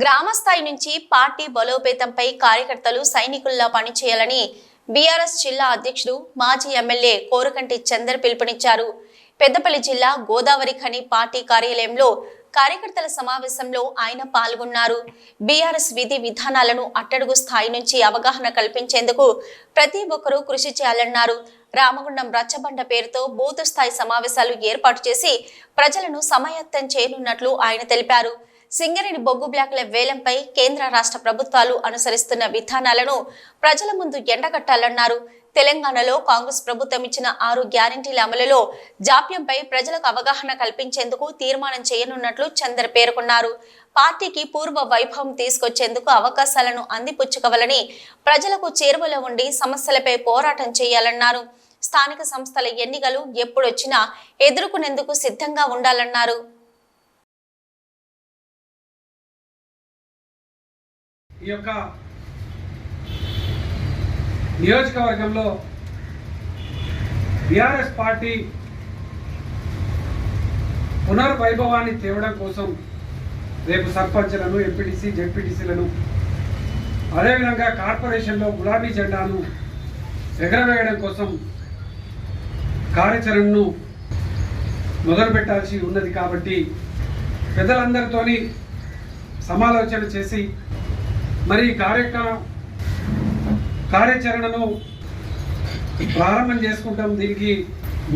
గ్రామస్థాయి నుంచి పార్టీ బలోపేతంపై కార్యకర్తలు సైనికుల్లా పనిచేయాలని బీఆర్ఎస్ జిల్లా అధ్యక్షుడు మాజీ ఎమ్మెల్యే కోరకంటి చందర్ పిలుపునిచ్చారు. పెద్దపల్లి జిల్లా గోదావరి ఖని పార్టీ కార్యాలయంలో కార్యకర్తల సమావేశంలో ఆయన పాల్గొన్నారు. బీఆర్ఎస్ విధి విధానాలను అట్టడుగు స్థాయి నుంచి అవగాహన కల్పించేందుకు ప్రతి ఒక్కరూ కృషి చేయాలన్నారు. రామగుండం రచ్చబండ పేరుతో బూత్ స్థాయి సమావేశాలు ఏర్పాటు చేసి ప్రజలను సమాయత్తం చేయనున్నట్లు ఆయన తెలిపారు. సింగరేణి బొగ్గు బ్లాకుల వేలంపై కేంద్ర రాష్ట్ర ప్రభుత్వాలు అనుసరిస్తున్న విధానాలను ప్రజల ముందు ఎండగట్టాలన్నారు. తెలంగాణలో కాంగ్రెస్ ప్రభుత్వం ఇచ్చిన ఆరు గ్యారంటీల అమలులో జాప్యంపై ప్రజలకు అవగాహన కల్పించేందుకు తీర్మానం చేయనున్నట్లు చందర్ పేర్కొన్నారు. పార్టీకి పూర్వ వైభవం తీసుకొచ్చేందుకు అవకాశాలను అందిపుచ్చుకోవాలని ప్రజలకు చేరువలో ఉండి సమస్యలపై పోరాటం చేయాలన్నారు. స్థానిక సంస్థల ఎన్నికలు ఎప్పుడొచ్చినా ఎదుర్కొనేందుకు సిద్ధంగా ఉండాలన్నారు. ఈ యొక్క నియోజకవర్గంలో బీఆర్ఎస్ పార్టీ పునర్వైభవాన్ని తేవడం కోసం రేపు సర్పంచ్లను ఎంపీటీసీ జెడ్పీటీసీలను అదేవిధంగా కార్పొరేషన్లో గులాబీ జెండాను ఎగరవేయడం కోసం కార్యాచరణను మొదలు పెట్టాల్సి ఉన్నది కాబట్టి పెద్దలందరితోని సమాలోచన చేసి మరి ఈ కార్యక్రమం కార్యాచరణను ప్రారంభం చేసుకుంటాం. దీనికి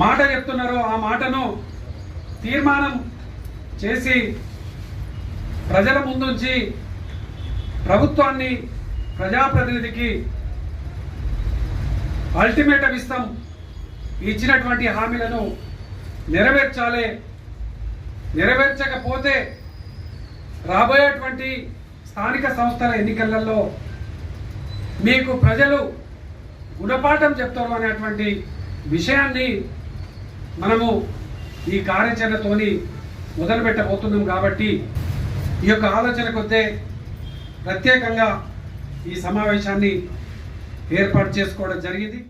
మాట చెప్తున్నారో ఆ మాటను తీర్మానం చేసి ప్రజల ముందుంచి ప్రభుత్వాన్ని ప్రజాప్రతినిధికి అల్టిమేటం ఇస్తాం. ఇచ్చినటువంటి హామీలను నెరవేర్చాలి. నెరవేర్చకపోతే రాబోయేటువంటి స్థానిక సంస్థల ఎన్నికలలో మీకు ప్రజలు గుణపాఠం చెప్తారు అనేటువంటి విషయాన్ని మనము ఈ కార్యాచరణతోని మొదలుపెట్టబోతున్నాం కాబట్టి ఈ యొక్క ఆలోచన కొద్దే ప్రత్యేకంగా ఈ సమావేశాన్ని ఏర్పాటు చేసుకోవడం జరిగింది.